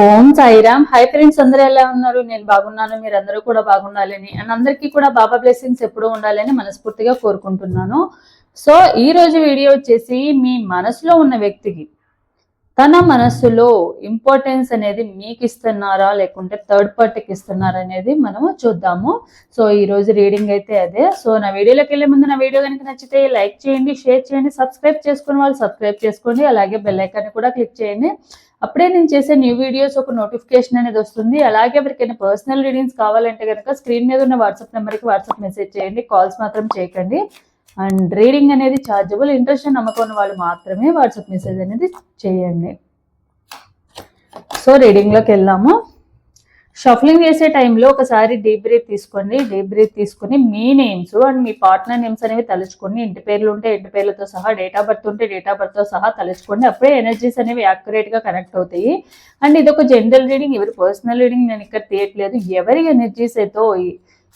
ఓం Sairam. Hi friends అందరూ ఎలా ఉన్నారు? నేను బాగున్నాను మీరు అందరూ కూడా బాగుండాలని. అండ్ అందరికీ కూడా బాబా బ్లెస్సింగ్స్ ఎప్పుడూ ఉండాలని మనస్ఫూర్తిగా కోరుకుంటున్నాను. సో ఈ రోజు వీడియో వచ్చేసి మీ మనసులో ఉన్న వ్యక్తికి తన మనసులో ఇంపార్టెన్స్ అనేది మీకు ఇస్తున్నారా? లేకుంటే థర్డ్ పార్టీకి ఇస్తున్నారా అనేది మనము చూద్దాము. సో ఈ రోజు రీడింగ్ అయితే అదే. సో నా వీడియోలోకి వెళ్ళే ముందు నా వీడియో కనుక నచ్చితే లైక్ చేయండి షేర్ చేయండి సబ్స్క్రైబ్ చేసుకుని వాళ్ళు సబ్స్క్రైబ్ చేసుకోండి. అలాగే బెల్ ఐకాన్ కూడా క్లిక్ చేయండి. అప్పుడే నేను చేసే న్యూ వీడియోస్ ఒక నోటిఫికేషన్ అనేది వస్తుంది. అలాగే ఎవరికైనా పర్సనల్ రీడింగ్స్ కావాలంటే కనుక స్క్రీన్ మీద ఉన్న వాట్సాప్ నెంబర్కి వాట్సాప్ మెసేజ్ చేయండి. కాల్స్ మాత్రం చేయకండి. అండ్ రీడింగ్ అనేది ఛార్జబుల్ ఇంట్రెస్ట్ నమ్మకం ఉన్న వాళ్ళు మాత్రమే వాట్సాప్ మెసేజ్ అనేది చేయండి. సో రీడింగ్లోకి వెళ్దాము. షఫలింగ్ చేసే టైంలో ఒకసారి డీప్ బ్రీత్ తీసుకోండి డీప్ బ్రీత్ తీసుకుని మీ నేమ్స్ అండ్ మీ పార్ట్నర్ నేమ్స్ అనేవి తలుచుకోండి ఇంటి పేర్లు ఉంటే ఇంటి పేర్లతో సహా డేట్ ఆఫ్ బర్త్ ఉంటే డేట్ ఆఫ్ బర్త్తో సహా తలుచుకోండి. అప్పుడే ఎనర్జీస్ అనేవి యాక్యురేట్గా కనెక్ట్ అవుతాయి. అండ్ ఇది ఒక జనరల్ రీడింగ్ ఎవరి పర్సనల్ రీడింగ్ నేను ఇక్కడ తీయట్లేదు. ఎవరి ఎనర్జీస్ అయితే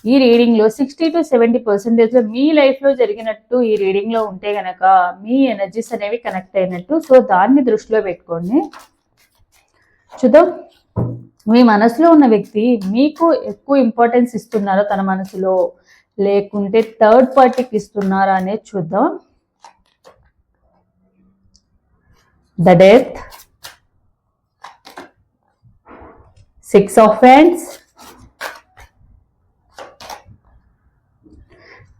ఈ- రీడింగ్లో సిక్స్టీ టు సెవెంటీ పర్సెంటేజ్లో మీ లైఫ్లో జరిగినట్టు ఈ రీడింగ్లో ఉంటే గనక మీ ఎనర్జీస్ అనేవి కనెక్ట్ అయినట్టు. సో దాన్ని దృష్టిలో పెట్టుకోండి. చూద్దాం. మీ మనసులో ఉన్న వ్యక్తి మీకు ఎక్కువ ఇంపార్టెన్స్ ఇస్తున్నారో తన మనసులో? లేకుంటే థర్డ్ పార్టీకి ఇస్తున్నారా అనేది చూద్దాం. The death six of hands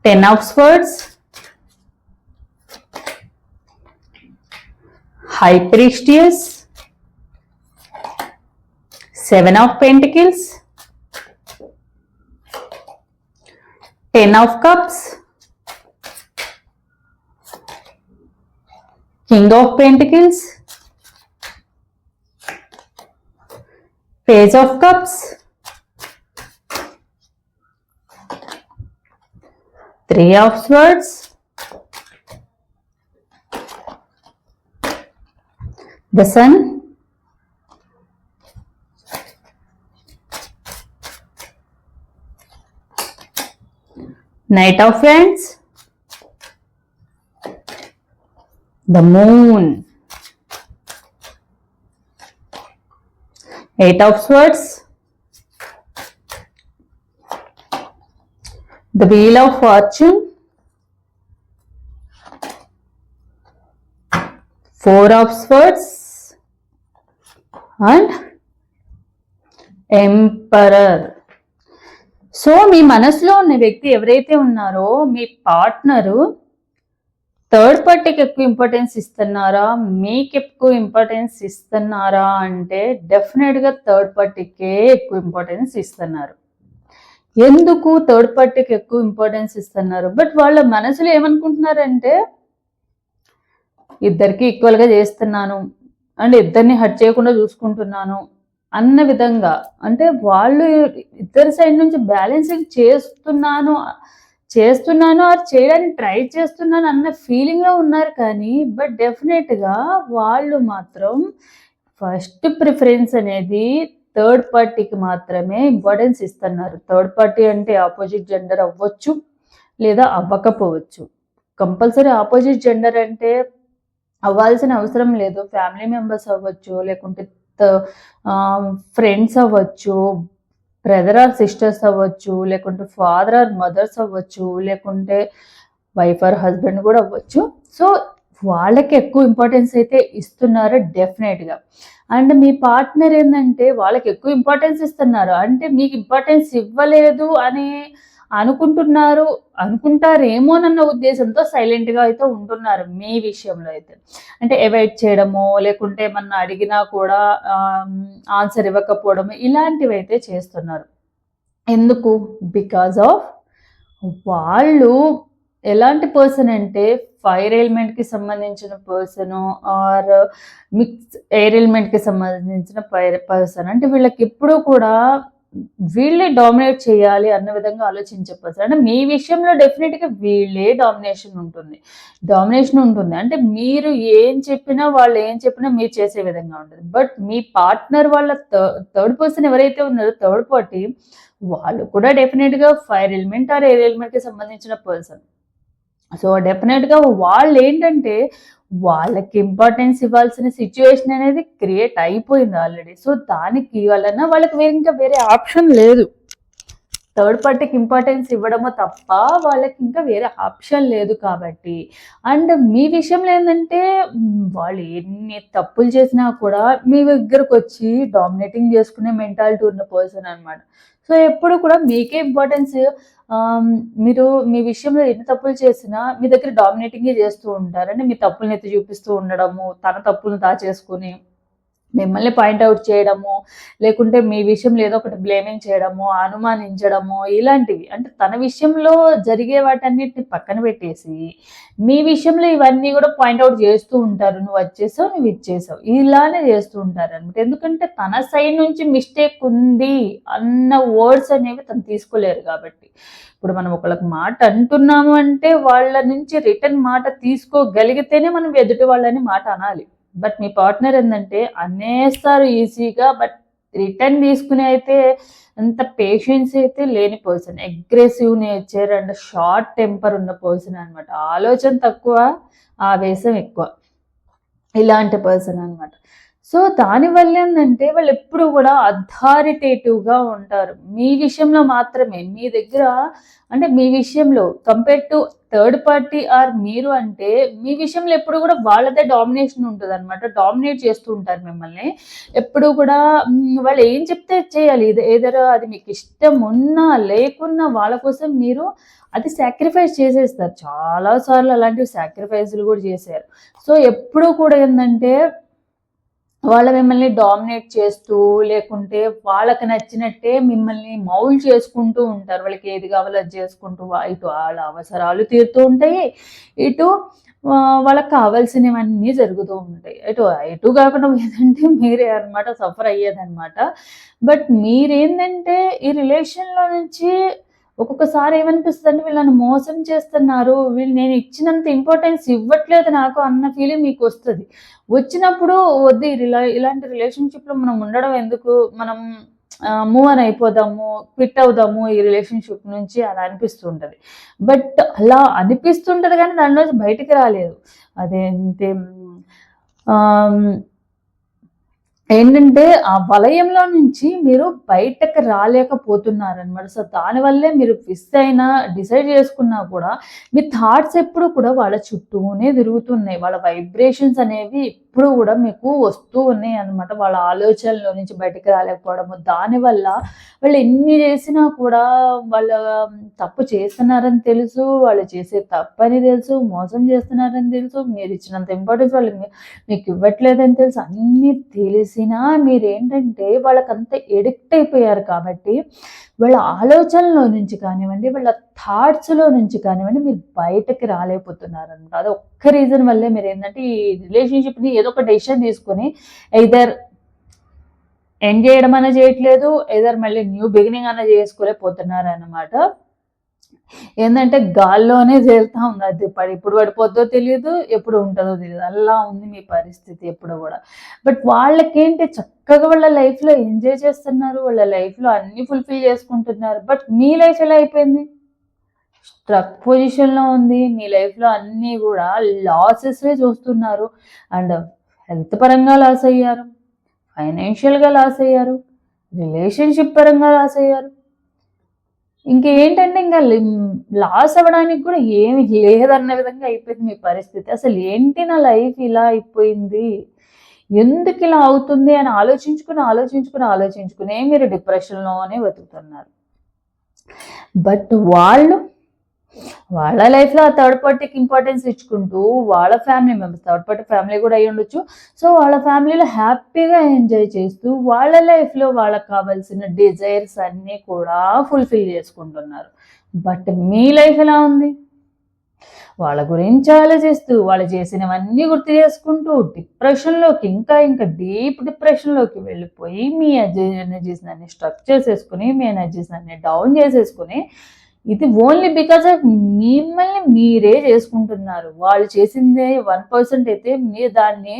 ten of swords high seven of pentacles ten of cups king of pentacles page of cups three of swords the sun knight of friends. The moon. Eight of swords. The wheel of fortune. Four of swords. And emperor so మీ మనసులో ఉన్న వ్యక్తి ఎవరైతే ఉన్నారో మీ partner third పార్టీకి ఎక్కువ importance ఇస్తున్నారా? మీకు ఎక్కువ ఇంపార్టెన్స్ ఇస్తున్నారా? అంటే డెఫినెట్గా థర్డ్ పార్టీకే ఎక్కువ ఇంపార్టెన్స్ ఇస్తున్నారు. ఎందుకు థర్డ్ పార్టీకి ఎక్కువ ఇంపార్టెన్స్ ఇస్తున్నారు? బట్ వాళ్ళ మనసులో ఏమనుకుంటున్నారంటే ఇద్దరికి ఈక్వల్గా చేస్తున్నాను. అండ్ ఇద్దరిని హట్ చేయకుండా చూసుకుంటున్నాను. అన్న విధంగా. అంటే వాళ్ళు ఇద్దరి సైడ్ నుంచి బ్యాలెన్సింగ్ చేస్తున్నాను చేస్తున్నాను ఆ చేయడానికి ట్రై చేస్తున్నాను అన్న ఫీలింగ్లో ఉన్నారు కానీ బట్ డెఫినెట్గా వాళ్ళు మాత్రం ఫస్ట్ ప్రిఫరెన్స్ అనేది థర్డ్ పార్టీకి మాత్రమే ఇంపార్టెన్స్ ఇస్తున్నారు. థర్డ్ పార్టీ అంటే ఆపోజిట్ జెండర్ అవ్వచ్చు లేదా అవ్వకపోవచ్చు. కంపల్సరీ ఆపోజిట్ జెండర్ అంటే అవ్వాల్సిన అవసరం లేదు. ఫ్యామిలీ మెంబర్స్ అవ్వచ్చు లేకుంటే ఫ్రెండ్స్ అవ్వచ్చు బ్రదర్ ఆర్ సిస్టర్స్ అవ్వచ్చు లేకుంటే ఫాదర్ ఆర్ మదర్స్ అవ్వచ్చు లేకుంటే వైఫ్ ఆర్ హస్బెండ్ కూడా అవ్వచ్చు. సో వాళ్ళకి ఎక్కువ ఇంపార్టెన్స్ అయితే ఇస్తున్నారు డెఫినెట్గా అండ్ మీ పార్ట్నర్ ఏంటంటే వాళ్ళకి ఎక్కువ ఇంపార్టెన్స్ ఇస్తున్నారు. అంటే మీకు ఇంపార్టెన్స్ ఇవ్వలేదు అని అనుకుంటున్నారు అనుకుంటారేమోనన్న ఉద్దేశంతో సైలెంట్గా అయితే ఉంటున్నారు మీ విషయంలో అయితే. అంటే అవాయిడ్ చేయడము లేకుంటే ఏమన్నా అడిగినా కూడా ఆన్సర్ ఇవ్వకపోవడము ఇలాంటివి అయితే చేస్తున్నారు. ఎందుకు? బికాజ్ ఆఫ్ వాళ్ళు ఎలాంటి పర్సన్ అంటే ఫైర్ ఎలిమెంట్కి సంబంధించిన పర్సన్ ఆర్ మిక్స్ ఎయిర్ ఎలిమెంట్కి సంబంధించిన పర్సన్ అంటే వీళ్ళకి ఎప్పుడూ కూడా వీళ్ళే డామినేట్ చేయాలి అన్న విధంగా ఆలోచించే పర్సన్ అంటే మీ విషయంలో డెఫినెట్గా వీళ్ళే డామినేషన్ ఉంటుంది. డామినేషన్ ఉంటుంది. అంటే మీరు ఏం చెప్పినా వాళ్ళు ఏం చెప్పినా మీరు చేసే విధంగా ఉంటుంది. బట్ మీ పార్ట్నర్ వాళ్ళ థర్డ్ పర్సన్ ఎవరైతే ఉన్నారో థర్డ్ పార్టీ వాళ్ళు కూడా డెఫినెట్గా ఫైర్ ఎలిమెంట్ ఆర్ ఎయిర్ ఎలిమెంట్కి సంబంధించిన పర్సన్ సో డెఫినెట్గా వాళ్ళు ఏంటంటే వాళ్ళకి ఇంపార్టెన్స్ ఇవ్వాల్సిన సిచ్యువేషన్ అనేది క్రియేట్ అయిపోయింది ఆల్రెడీ. సో దానికి వలన వాళ్ళకి వేరే ఇంకా వేరే ఆప్షన్ లేదు. థర్డ్ పార్టీకి ఇంపార్టెన్స్ ఇవ్వడమో తప్ప వాళ్ళకి ఇంకా వేరే ఆప్షన్ లేదు కాబట్టి. అండ్ మీ విషయంలో ఏంటంటే వాళ్ళు ఎన్ని తప్పులు చేసినా కూడా మీ దగ్గరకు వచ్చి డామినేటింగ్ చేసుకునే మెంటాలిటీ ఉన్న పర్సన్ అనమాట సో ఎప్పుడు కూడా మీకే ఇంపార్టెన్స్ మీరు మీ విషయంలో ఎన్ని తప్పులు చేసినా మీ దగ్గర డామినేటింగ్ చేస్తూ ఉంటారు. అంటే మీ తప్పులను ఎత్తి చూపిస్తూ ఉండడము తన తప్పులను దాచేసుకుని మిమ్మల్ని పాయింట్అవుట్ చేయడము లేకుంటే మీ విషయంలో ఏదో ఒకటి బ్లేమింగ్ చేయడము అనుమానించడము ఇలాంటివి. అంటే తన విషయంలో జరిగే వాటన్నిటిని పక్కన పెట్టేసి మీ విషయంలో ఇవన్నీ కూడా పాయింట్అవుట్ చేస్తూ ఉంటారు. నువ్వు వచ్చేసావు నువ్వు ఇచ్చేసావు ఇలానే చేస్తూ ఉంటారు అనమాట ఎందుకంటే తన సైడ్ నుంచి మిస్టేక్ ఉంది అన్న వర్డ్స్ అనేవి తను తీసుకోలేరు కాబట్టి. ఇప్పుడు మనం ఒకళ్ళకి మాట అంటున్నాము అంటే వాళ్ళ నుంచి రిటర్న్ మాట తీసుకోగలిగితేనే మనం ఎదుటి వాళ్ళని మాట అనాలి. బట్ మీ పార్ట్నర్ ఏంటంటే అనేస్తారు ఈజీగా బట్ రిటర్న్ తీసుకునే అయితే అంత పేషెన్స్ అయితే లేని person aggressive nature and short temper ఉన్న పర్సన్ అనమాట ఆలోచన తక్కువ ఆవేశం ఎక్కువ. ఇలాంటి పర్సన్ అనమాట సో దానివల్ల ఏంటంటే వాళ్ళు ఎప్పుడు కూడా అథారిటేటివ్గా ఉంటారు. మీ విషయంలో మాత్రమే. మీ దగ్గర అంటే మీ విషయంలో compare to third party or మీరు అంటే మీ విషయంలో ఎప్పుడు కూడా వాళ్ళదే డామినేషన్ ఉంటుంది అనమాట డామినేట్ చేస్తూ ఉంటారు మిమ్మల్ని. ఎప్పుడు కూడా వాళ్ళు ఏం చెప్తే చేయాలి. ఇది అది మీకు ఇష్టం ఉన్నా లేకున్నా వాళ్ళ కోసం మీరు అది సాక్రిఫైస్ చేసేస్తారు. చాలా సార్లు అలాంటివి సాక్రిఫైస్లు కూడా చేశారు. సో ఎప్పుడు కూడా ఏంటంటే వాళ్ళ మిమ్మల్ని డామినేట్ చేస్తూ లేకుంటే వాళ్ళకి నచ్చినట్టే మిమ్మల్ని మౌల్ చేసుకుంటూ ఉంటారు. వాళ్ళకి ఏది కావాలో అది చేసుకుంటూ వా- ఇటు వాళ్ళ అవసరాలు తీరుతూ ఉంటాయి. ఇటు వాళ్ళకి కావాల్సినవన్నీ జరుగుతూ ఉంటాయి. ఇటు ఇటు కాకుండా ఏదంటే మీరే అన్నమాట సఫర్ అయ్యేదన్నమాట. బట్ మీరేంటంటే ఈ రిలేషన్లో నుంచి ఒక్కొక్కసారి ఏమనిపిస్తుంది అంటే వీళ్ళని మోసం చేస్తున్నారు వీళ్ళు నేను ఇచ్చినంత ఇంపార్టెన్స్ ఇవ్వట్లేదు నాకు అన్న ఫీలింగ్ మీకు వస్తుంది. వచ్చినప్పుడు వద్దు ఈ రిలా ఇలాంటి రిలేషన్షిప్లో మనం ఉండడం ఎందుకు? మనం మూవ్ అని అయిపోదాము క్విట్ అవుదాము ఈ రిలేషన్షిప్ నుంచి అలా అనిపిస్తుంటుంది. బట్ అలా అనిపిస్తుంటది కానీ దానిలోంచి బయటికి రాలేదు. అదేంటి ఏంటంటే ఆ వలయంలో నుంచి మీరు బయటకు రాలేకపోతున్నారు అనమాట సో దానివల్లే మీరు ఫిస్ అయినా డిసైడ్ చేసుకున్నా కూడా మీ థాట్స్ ఎప్పుడు కూడా వాళ్ళ చుట్టూనే తిరుగుతున్నాయి. వాళ్ళ వైబ్రేషన్స్ అనేవి ఎప్పుడు కూడా మీకు వస్తూ ఉన్నాయి అనమాట వాళ్ళ ఆలోచనలో నుంచి బయటకు రాలేకపోవడము దానివల్ల వాళ్ళు ఎన్ని చేసినా కూడా వాళ్ళ తప్పు చేస్తున్నారని తెలుసు వాళ్ళు చేసే తప్పని తెలుసు మోసం చేస్తున్నారని తెలుసు మీరు ఇచ్చినంత ఇంపార్టెన్స్ వాళ్ళు మీకు ఇవ్వట్లేదని తెలుసు అన్నీ తెలిసినా మీరేంటంటే వాళ్ళకంత ఎడిక్ట్ అయిపోయారు కాబట్టి వాళ్ళ ఆలోచనలో నుంచి కానివ్వండి వాళ్ళ థాట్స్లో నుంచి కానివ్వండి మీరు బయటకి రాలేకపోతున్నారు అనమాట అది ఒక్క రీజన్ వల్లే మీరు ఏంటంటే ఈ రిలేషన్షిప్ని ఏదో ఒక డెసిషన్ తీసుకొని ఇదర్ ఎండ్ చేయడం అన్న చేయట్లేదు ఏదర్ మళ్ళీ న్యూ బిగినింగ్ అన్న చేసుకోలేకపోతున్నారు అనమాట ఏంటంటే గాల్లోనే తేలుతా ఉంది అది పడి ఇప్పుడు పడిపోద్దో తెలియదు ఎప్పుడు ఉంటుందో తెలియదు అలా ఉంది మీ పరిస్థితి ఎప్పుడు కూడా. బట్ వాళ్ళకేంటి చక్కగా వాళ్ళ లైఫ్లో ఎంజాయ్ చేస్తున్నారు వాళ్ళ లైఫ్లో అన్ని ఫుల్ఫిల్ చేసుకుంటున్నారు. బట్ మీ లైఫ్ ఎలా అయిపోయింది? స్ట్రక్ పొజిషన్లో ఉంది మీ లైఫ్లో అన్నీ కూడా లాసెస్వే చూస్తున్నారు. అండ్ హెల్త్ పరంగా లాస్ అయ్యారు ఫైనాన్షియల్గా లాస్ అయ్యారు రిలేషన్షిప్ పరంగా లాస్ అయ్యారు. ఇంకేంటంటే ఇంకా లాస్ అవ్వడానికి కూడా ఏమి లేదన్న విధంగా అయిపోయింది మీ పరిస్థితి. అసలు ఏంటి నా లైఫ్ ఇలా అయిపోయింది? ఎందుకు ఇలా అవుతుంది అని ఆలోచించుకుని ఆలోచించుకుని ఆలోచించుకునే మీరు డిప్రెషన్లోనే బతుకుతున్నారు. బట్ వాళ్ళు వాళ్ళ లైఫ్లో ఆ థర్డ్ పార్టీకి ఇంపార్టెన్స్ ఇచ్చుకుంటూ వాళ్ళ family members third party family కూడా అయి ఉండొచ్చు. సో వాళ్ళ ఫ్యామిలీలో హ్యాపీగా ఎంజాయ్ చేస్తూ వాళ్ళ లైఫ్లో వాళ్ళకి కావాల్సిన డిజైర్స్ అన్నీ కూడా ఫుల్ఫిల్ చేసుకుంటున్నారు. బట్ మీ లైఫ్ ఎలా ఉంది? వాళ్ళ గురించి ఆలోచిస్తూ వాళ్ళు చేసినవన్నీ గుర్తు చేసుకుంటూ డిప్రెషన్లోకి ఇంకా ఇంకా డీప్ డిప్రెషన్లోకి వెళ్ళిపోయి మీ ఎనర్జీస్ అన్ని స్ట్రక్ చేసేసుకుని మీ ఎనర్జీస్ అన్ని డౌన్ చేసేసుకుని ఇది ఓన్లీ బికాస్ ఆఫ్ మిమ్మల్ని మీరే చేసుకుంటున్నారు. వాళ్ళు చేసిందే వన్ పర్సెంట్ అయితే మీరు దాన్ని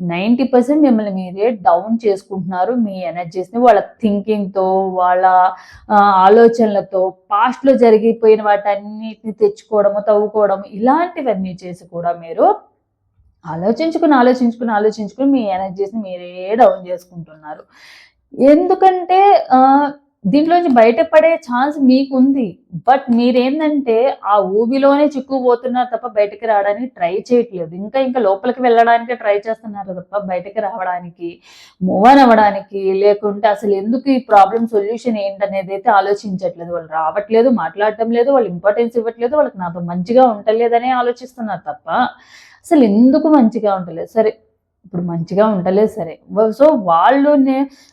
నైంటీ పర్సెంట్ మిమ్మల్ని మీరే డౌన్ చేసుకుంటున్నారు. మీ ఎనర్జీస్ని వాళ్ళ థింకింగ్తో వాళ్ళ ఆలోచనలతో పాస్ట్లో జరిగిపోయిన వాటన్నిటిని తెచ్చుకోవడము తవ్వుకోవడము ఇలాంటివన్నీ చేసి కూడా మీరు ఆలోచించుకుని ఆలోచించుకుని ఆలోచించుకుని మీ ఎనర్జీస్ని మీరే డౌన్ చేసుకుంటున్నారు. ఎందుకంటే దీంట్లోంచి బయటపడే ఛాన్స్ మీకు ఉంది బట్ మీరేంటంటే ఆ ఊబిలోనే చిక్కుపోతున్నారు తప్ప బయటకు రావడానికి ట్రై చేయట్లేదు. ఇంకా ఇంకా లోపలికి వెళ్ళడానికి ట్రై చేస్తున్నారు తప్ప బయటకు రావడానికి మూవ్ ఆన్ అవ్వడానికి లేకుంటే అసలు ఎందుకు ఈ ప్రాబ్లం సొల్యూషన్ ఏంటనేది అయితే ఆలోచించట్లేదు. వాళ్ళు రావట్లేదు మాట్లాడటం లేదు వాళ్ళు ఇంపార్టెన్స్ ఇవ్వట్లేదు వాళ్ళకి నాతో మంచిగా ఉండలేదనే ఆలోచిస్తున్నారు తప్ప అసలు ఎందుకు మంచిగా ఉండలేదు? సరే ఇప్పుడు మంచిగా ఉండలేదు సరే. సో వాళ్ళు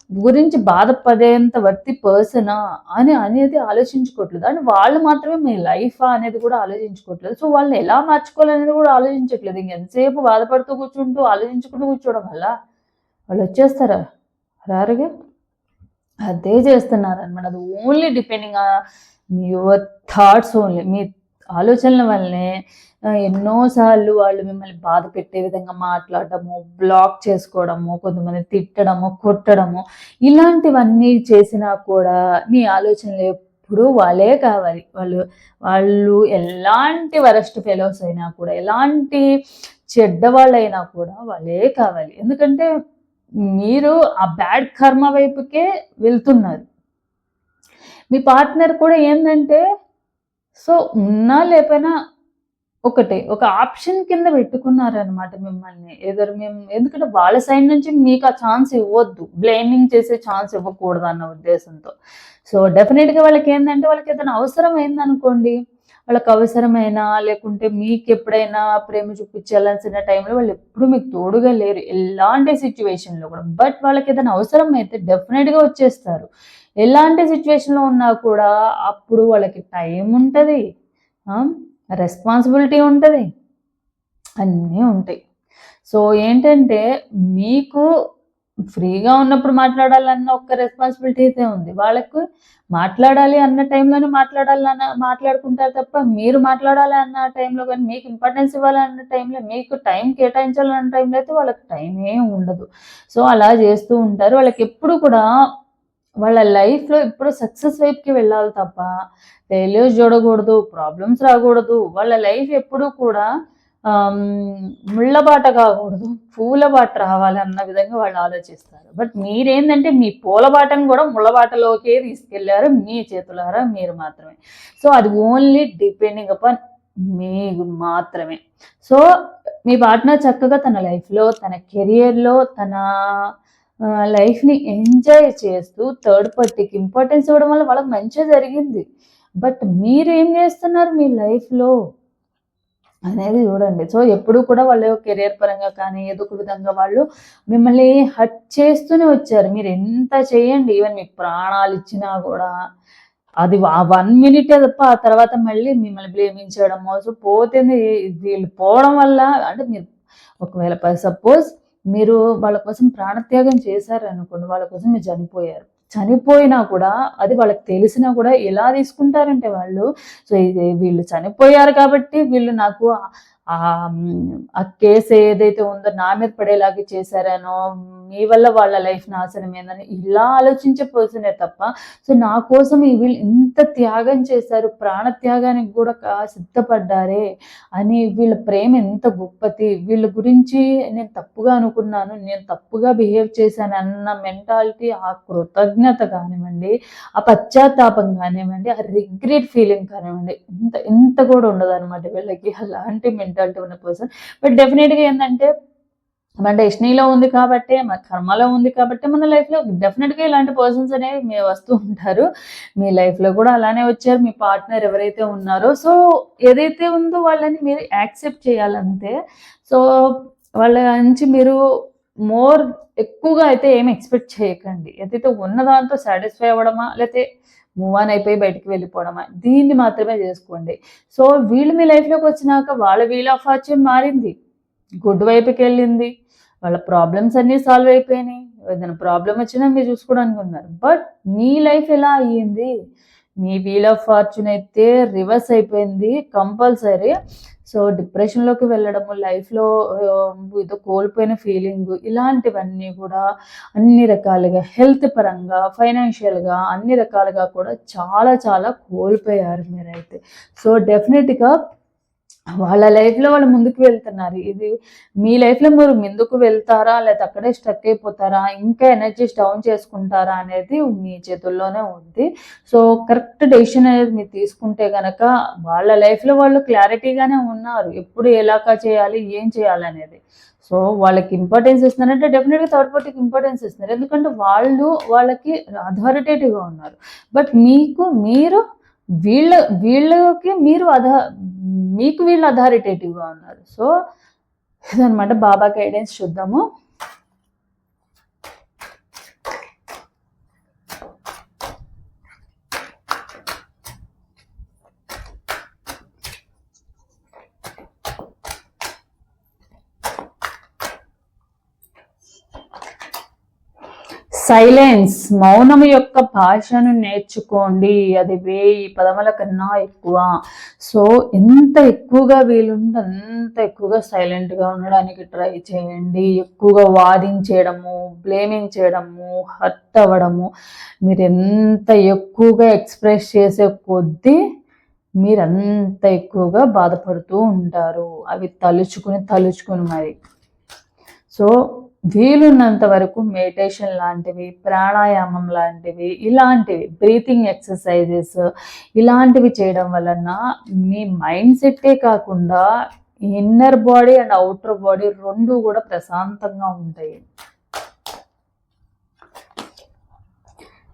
గురించి బాధపడేంత వర్తి పర్సనా అని అనేది ఆలోచించుకోవట్లేదు అని వాళ్ళు మాత్రమే మీ లైఫ్ అనేది కూడా ఆలోచించుకోవట్లేదు సో వాళ్ళని ఎలా మార్చుకోవాలనేది కూడా ఆలోచించట్లేదు. ఇంకెంతసేపు బాధపడుతూ కూర్చుంటూ ఆలోచించుకుంటూ కూర్చోవడం వల్ల వాళ్ళు వచ్చేస్తారా? రారుగా అదే చేస్తున్నారు అనమాట అది only depending your thoughts only మీ ఆలోచనల వల్లనే ఎన్నోసార్లు వాళ్ళు మిమ్మల్ని బాధ పెట్టే విధంగా మాట్లాడటము బ్లాక్ చేసుకోవడము కొంతమంది తిట్టడము కొట్టడము ఇలాంటివన్నీ చేసినా కూడా మీ ఆలోచనలు ఎప్పుడు వాళ్ళే కావాలి. వాళ్ళు వాళ్ళు ఎలాంటి వరస్ట్ ఫెలోస్ అయినా కూడా ఎలాంటి చెడ్డవాళ్ళైనా కూడా వాళ్ళే కావాలి. ఎందుకంటే మీరు ఆ బ్యాడ్ కర్మ వైపుకే వెళ్తున్నారు. మీ పార్ట్నర్ కూడా ఏంటంటే సో ఉన్నా లేకపోయినా ఒకటే ఒక ఆప్షన్ కింద పెట్టుకున్నారనమాట మిమ్మల్ని. ఎదురు మేము ఎందుకంటే వాళ్ళ సైడ్ నుంచి మీకు ఆ ఛాన్స్ ఇవ్వద్దు. బ్లేమింగ్ చేసే ఛాన్స్ ఇవ్వకూడదు అన్న ఉద్దేశంతో. సో డెఫినెట్గా వాళ్ళకి ఏంటంటే వాళ్ళకి ఏదైనా అవసరం అయిందనుకోండి వాళ్ళకి అవసరమైనా లేకుంటే మీకు ఎప్పుడైనా ప్రేమ చూపించాల్సిన టైంలో వాళ్ళు ఎప్పుడు మీకు తోడుగా లేరు. ఎలాంటి సిచ్యువేషన్లో కూడా. బట్ వాళ్ళకి ఏదైనా అవసరం అయితే డెఫినెట్గా వచ్చేస్తారు. ఎలాంటి సిచ్యువేషన్లో ఉన్నా కూడా అప్పుడు వాళ్ళకి టైం ఉంటుంది. రెస్పాన్సిబిలిటీ ఉంటుంది. అన్నీ ఉంటాయి. సో ఏంటంటే మీకు ఫ్రీగా ఉన్నప్పుడు మాట్లాడాలన్న ఒక రెస్పాన్సిబిలిటీ అయితే ఉంది. వాళ్ళకు మాట్లాడాలి అన్న టైంలోనే మాట్లాడాలన్న మాట్లాడుకుంటారు తప్ప మీరు మాట్లాడాలి అన్న టైంలో కానీ మీకు ఇంపార్టెన్స్ ఇవ్వాలన్న టైంలో మీకు టైం కేటాయించాలన్న టైంలో అయితే వాళ్ళకి టైం ఏం ఉండదు. సో అలా చేస్తూ ఉంటారు. వాళ్ళకి ఎప్పుడు కూడా వాళ్ళ లైఫ్లో ఎప్పుడు సక్సెస్ వైపుకి వెళ్ళాలి తప్ప ఫెయిల్యూర్స్ చూడకూడదు ప్రాబ్లమ్స్ రాకూడదు. వాళ్ళ లైఫ్ ఎప్పుడు కూడా ముళ్ళబాట కాకూడదు పూలబాట రావాలి అన్న విధంగా వాళ్ళు ఆలోచిస్తారు. బట్ మీరేంటంటే మీ పూలబాటను కూడా ముళ్ళబాటలోకే తీసుకెళ్ళారు మీ చేతులారా మీరు మాత్రమే. సో అది ఓన్లీ డిపెండింగ్ అపాన్ మీకు మాత్రమే. సో మీ పార్ట్నర్ చక్కగా తన లైఫ్లో తన కెరియర్లో తన లైఫ్ని ఎంజాయ్ చేస్తూ థర్డ్ పార్టీకి ఇంపార్టెన్స్ ఇవ్వడం వల్ల వాళ్ళకి మంచిగా జరిగింది. బట్ మీరు ఏం చేస్తున్నారు మీ లైఫ్లో అనేది చూడండి. సో ఎప్పుడు కూడా వాళ్ళు కెరియర్ పరంగా కానీ ఏదో ఒక విధంగా వాళ్ళు మిమ్మల్ని హట్ చేస్తూనే వచ్చారు. మీరు ఎంత చేయండి ఈవెన్ మీకు ప్రాణాలు ఇచ్చినా కూడా. అది ఆ వన్ మినిటే తప్ప ఆ తర్వాత మళ్ళీ మిమ్మల్ని ప్రేమించడము సో పోతుంది వీళ్ళు పోవడం వల్ల అంటే మీరు ఒకవేళ సపోజ్ మీరు వాళ్ళ కోసం ప్రాణత్యాగం చేశారు అనుకోండి వాళ్ళ కోసం మీరు చనిపోయారు. చనిపోయినా కూడా అది వాళ్ళకి తెలిసినా కూడా ఎలా తీసుకుంటారంటే వాళ్ళు? సో ఇది వీళ్ళు చనిపోయారు కాబట్టి వీళ్ళు నాకు ఆ- ఆ కేసు ఏదైతే ఉందో నా మీద పడేలాగా చేశారనో మీ వల్ల వాళ్ళ లైఫ్ నాశనమేందని ఇలా ఆలోచించే పర్సనే తప్ప సో నా కోసం వీళ్ళు ఇంత త్యాగం చేశారు ప్రాణ త్యాగానికి కూడా సిద్ధపడ్డారే అని వీళ్ళ ప్రేమ ఎంత గొప్పది. వీళ్ళ గురించి నేను తప్పుగా అనుకున్నాను నేను తప్పుగా బిహేవ్ చేశాను అన్న మెంటాలిటీ ఆ కృతజ్ఞత కానివ్వండి ఆ పశ్చాత్తాపం కానివ్వండి ఆ రిగ్రెట్ ఫీలింగ్ కానివ్వండి ఇంత ఇంత కూడా ఉండదు అనమాట వీళ్ళకి. అలాంటి మెంటాలిటీ ఉన్న పర్సన్ బట్ డెఫినెట్గా ఏంటంటే మన డెస్టినీలో ఉంది కాబట్టి మన కర్మలో ఉంది కాబట్టి మన లైఫ్లో డెఫినెట్గా ఇలాంటి పర్సన్స్ అనేవి మీ వస్తూ ఉంటారు. మీ లైఫ్లో కూడా అలానే వచ్చారు. మీ పార్ట్నర్ ఎవరైతే ఉన్నారో సో ఏదైతే ఉందో వాళ్ళని మీరు యాక్సెప్ట్ చేయాలంతే సో వాళ్ళ నుంచి మీరు మోర్ ఎక్కువగా అయితే ఏం ఎక్స్పెక్ట్ చేయకండి. ఏదైతే ఉన్న దాంతో సాటిస్ఫై అవ్వడమా లేకపోతే మూవ్ ఆన్ అయిపోయి బయటికి వెళ్ళిపోవడం. దీన్ని మాత్రమే చేసుకోండి. సో వీళ్ళు మీ లైఫ్లోకి వచ్చినాక వాళ్ళ వీల్ ఆఫ్ ఫార్చ్యూన్ మారింది. గుడ్ వైపుకి వెళ్ళింది. వాళ్ళ ప్రాబ్లమ్స్ అన్నీ సాల్వ్ అయిపోయినాయి. ఏదైనా ప్రాబ్లం వచ్చినా మీరు చూసుకోవడానికి ఉన్నారు. బట్ మీ లైఫ్ ఎలా అయ్యింది? మీ వీల్ ఆఫ్ ఫార్చ్యూన్ అయితే రివర్స్ అయిపోయింది. కంపల్సరీ సో డిప్రెషన్లోకి వెళ్ళడము లైఫ్లో ఏదో కోల్పోయిన ఫీలింగ్ ఇలాంటివన్నీ కూడా అన్ని రకాలుగా హెల్త్ పరంగా ఫైనాన్షియల్గా అన్ని రకాలుగా కూడా చాలా చాలా కోల్పోయారు మీరైతే. సో డెఫినెట్గా వాళ్ళ లైఫ్లో వాళ్ళు ముందుకు వెళ్తున్నారు. ఇది మీ లైఫ్లో మీరు ముందుకు వెళ్తారా? లేదా అక్కడే స్టక్ అయిపోతారా? ఇంకా ఎనర్జీస్ డౌన్ చేసుకుంటారా అనేది మీ చేతుల్లోనే ఉంది. సో కరెక్ట్ డెసిషన్ అనేది మీరు తీసుకుంటే కనుక వాళ్ళ లైఫ్లో వాళ్ళు క్లారిటీగానే ఉన్నారు. ఎప్పుడు ఎలాగా చేయాలి? ఏం చేయాలి అనేది. సో వాళ్ళకి ఇంపార్టెన్స్ ఇస్తున్నారంటే డెఫినెట్గా థర్డ్ పార్టీకి ఇంపార్టెన్స్ ఇస్తున్నారు. ఎందుకంటే వాళ్ళు వాళ్ళకి అథారిటేటివ్గా ఉన్నారు. బట్ మీకు మీరు వీళ్ళ వీళ్ళకి మీరు అధా మీకు వీళ్ళు అథారిటేటివ్గా ఉన్నారు. సో ఇదనమాట బాబా గైడెన్స్ చూద్దాము. సైలెన్స్. మౌనము యొక్క భాషను నేర్చుకోండి. అది వేయి పదముల కన్నా ఎక్కువ. సో ఎంత ఎక్కువగా వీలుంటే అంత ఎక్కువగా సైలెంట్గా ఉండడానికి ట్రై చేయండి. ఎక్కువగా వాదించేయడము బ్లేమింగ్ చేయడము హర్ట్ అవ్వడము మీరు ఎంత ఎక్కువగా ఎక్స్ప్రెస్ చేసే కొద్దీ మీరు అంత ఎక్కువగా బాధపడుతూ ఉంటారు. అవి తలుచుకుని తలుచుకుని మరి. సో వీలున్నంత వరకు మెడిటేషన్ లాంటివి ప్రాణాయామం లాంటివి ఇలాంటివి బ్రీతింగ్ ఎక్సర్సైజెస్ ఇలాంటివి చేయడం వలన మీ మైండ్ సెట్టే కాకుండా inner body and outer body రెండు కూడా ప్రశాంతంగా ఉంటాయి.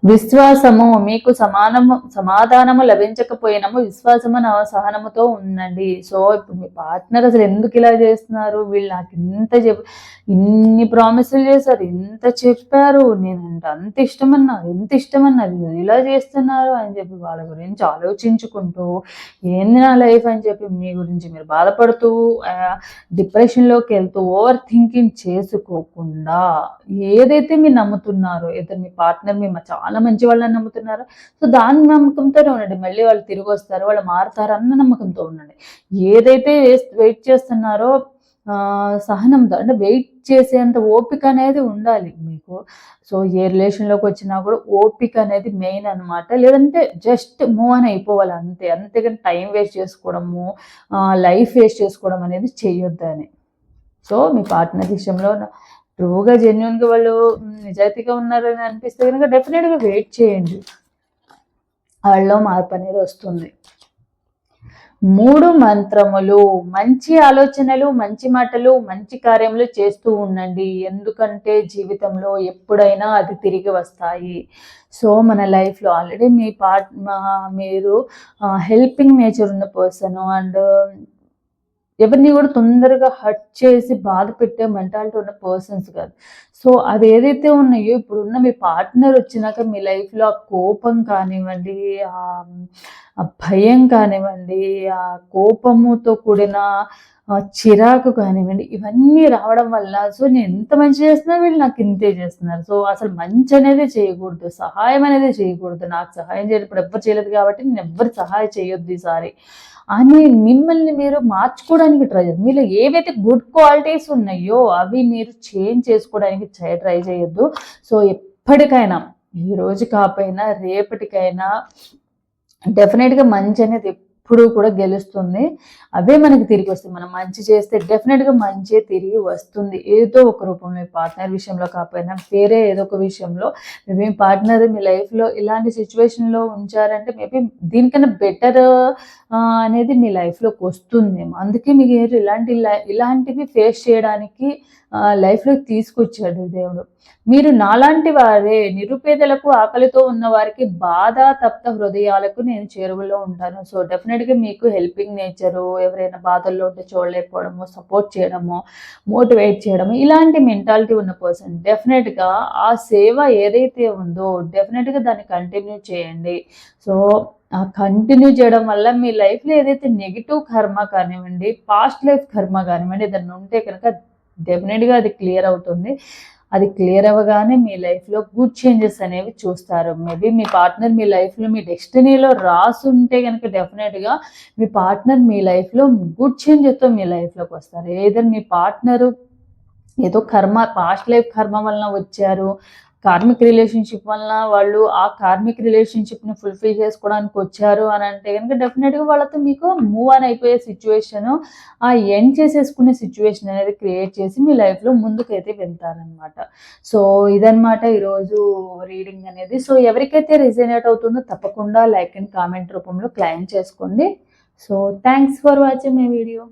విశ్వాసము మీకు సమానము సమాధానము లభించకపోయినము విశ్వాసము నా సహనముతో ఉండండి. సో ఇప్పుడు మీ పార్ట్నర్ అసలు ఎందుకు ఇలా చేస్తున్నారు? వీళ్ళు నాకు ఇంత చెప్ ఇన్ని ప్రామిసులు చేశారు ఇంత చెప్పారు నేనంటే అంత ఇష్టమన్నారు ఎంత ఇష్టమన్నారు ఇలా చేస్తున్నారు అని చెప్పి వాళ్ళ గురించి ఆలోచించుకుంటూ ఏంది నా లైఫ్ అని చెప్పి మీ గురించి మీరు బాధపడుతూ డిప్రెషన్లోకి వెళ్తూ ఓవర్ థింకింగ్ చేసుకోకుండా ఏదైతే మీరు నమ్ముతున్నారో ఇద్దరు మీ పార్ట్నర్ మీ చాలా చాలా మంచి వాళ్ళని నమ్ముతున్నారు. సో దాని నమ్మకంతోనే ఉండండి. మళ్ళీ వాళ్ళు తిరిగి వస్తారు వాళ్ళు మారుతారు అన్న నమ్మకంతో ఉండండి. ఏదైతే వెయిట్ చేస్తున్నారో సహనంతో అంటే వెయిట్ చేసేంత ఓపిక అనేది ఉండాలి మీకు. సో ఏ రిలేషన్లోకి వచ్చినా కూడా ఓపిక అనేది మెయిన్ అనమాట లేదంటే జస్ట్ మూవ్ అని అయిపోవాలి అంతే. అంతేగాని టైం వేస్ట్ చేసుకోవడము లైఫ్ వేస్ట్ చేసుకోవడం అనేది చేయొద్దని సో మీ పార్ట్నర్ విషయంలో ట్రూగా జెన్యున్గా వాళ్ళు నిజాయితీగా ఉన్నారని అనిపిస్తే కనుక డెఫినెట్గా వెయిట్ చేయండి. వాళ్ళలో మార్పు అనేది వస్తుంది. మూడు మంత్రములు మంచి ఆలోచనలు మంచి మాటలు మంచి కార్యములు చేస్తూ ఉండండి. ఎందుకంటే జీవితంలో ఎప్పుడైనా అది తిరిగి వస్తాయి. సో మన లైఫ్లో ఆల్రెడీ మీ పార్ట్ మీరు హెల్పింగ్ నేచర్ ఉన్న పర్సన్ అండ్ ఎవరిని కూడా తొందరగా హర్ట్ చేసి బాధ పెట్టే మెంటాలిటీ ఉన్న పర్సన్స్ కాదు. సో అది ఏదైతే ఉన్నాయో ఇప్పుడున్న మీ పార్ట్నర్ వచ్చినాక మీ లైఫ్లో ఆ కోపం కానివ్వండి ఆ భయం కానివ్వండి ఆ కోపముతో కూడిన చిరాకు కానివ్వండి ఇవన్నీ రావడం వల్ల సో నేను ఎంత మంచి చేస్తున్నా వీళ్ళు నాకు ఇంతే చేస్తున్నారు. సో అసలు మంచి అనేది చేయకూడదు సహాయం అనేది చేయకూడదు. నాకు సహాయం చేయడం ఇప్పుడు ఎవ్వరు చేయలేదు కాబట్టి నేను ఎవ్వరు సహాయం చేయొద్దు ఈసారి. అని మిమ్మల్ని మీరు మార్చుకోవడానికి ట్రై చేయండి మీలో ఏవైతే గుడ్ క్వాలిటీస్ ఉన్నాయో అవి మీరు చేంజ్ చేసుకోవడానికి ట్రై చేయొద్దు. సో ఎప్పటికైనా ఈ రోజు కాకపోయినా రేపటికైనా డెఫినెట్గా మంచి అనేది ఎప్పుడు కూడా గెలుస్తుంది. అవే మనకి తిరిగి వస్తాయి. మనం మంచి చేస్తే డెఫినెట్గా మంచి తిరిగి వస్తుంది. ఏదో ఒక రూపంలో పార్ట్నర్ విషయంలో కాకపోయినా వేరే ఏదో ఒక విషయంలో మేబీ పార్ట్నర్ మీ లైఫ్లో ఇలాంటి సిచ్యువేషన్లో ఉంచారంటే మేబీ దీనికన్నా బెటర్ అనేది మీ లైఫ్లోకి వస్తుందేమో. అందుకే మీకు ఇలాంటి ఇలాంటివి ఫేస్ చేయడానికి లైఫ్లోకి తీసుకొచ్చాడు దేవుడు. మీరు నాలాంటి వారే నిరుపేదలకు ఆకలితో ఉన్న వారికి బాధ తప్త హృదయాలకు నేను చేరువలో ఉంటాను. సో డెఫినెట్ డెఫినెట్గా మీకు హెల్పింగ్ నేచరు ఎవరైనా బాధల్లో ఉంటే చూడలేకపోవడము సపోర్ట్ చేయడము మోటివేట్ చేయడము ఇలాంటి మెంటాలిటీ ఉన్న పర్సన్ డెఫినెట్గా ఆ సేవ ఏదైతే ఉందో డెఫినెట్గా దాన్ని కంటిన్యూ చేయండి. సో ఆ కంటిన్యూ చేయడం వల్ల మీ లైఫ్లో ఏదైతే నెగిటివ్ కర్మ కానివ్వండి పాస్ట్ లైఫ్ కర్మ కానివ్వండి దాన్ని ఉంటే కనుక డెఫినెట్గా అది క్లియర్ అవుతుంది. అది క్లియర్ అవ్వగానే మీ లైఫ్లో గుడ్ చేంజెస్ అనేవి చూస్తారు. మేబీ మీ పార్ట్నర్ మీ లైఫ్లో మీ డెస్టినీలో రాసుంటే కనుక డెఫినెట్గా మీ పార్ట్నర్ మీ లైఫ్లో గుడ్ చేంజెస్తో మీ లైఫ్లోకి వస్తారు. ఏదైనా మీ పార్ట్నరు ఏదో కర్మ పాస్ట్ లైఫ్ కర్మ వలన వచ్చారు కార్మిక్ రిలేషన్షిప్ వలన వాళ్ళు ఆ కార్మిక్ రిలేషన్షిప్ని ఫుల్ఫిల్ చేసుకోవడానికి వచ్చారు అని అంటే కనుక డెఫినెట్గా వాళ్ళతో మీకు మూవ్ ఆన్ అయిపోయే సిచ్యువేషన్ ఆ ఎండ్ చేసేసుకునే సిచ్యువేషన్ అనేది క్రియేట్ చేసి మీ లైఫ్లో ముందుకైతే వెళ్తారనమాట సో ఇదనమాట ఈరోజు రీడింగ్ అనేది. సో ఎవరికైతే రిజనేట్ అవుతుందో తప్పకుండా లైక్ అండ్ కామెంట్ రూపంలో క్లైమ్ చేసుకోండి. So thanks for watching my video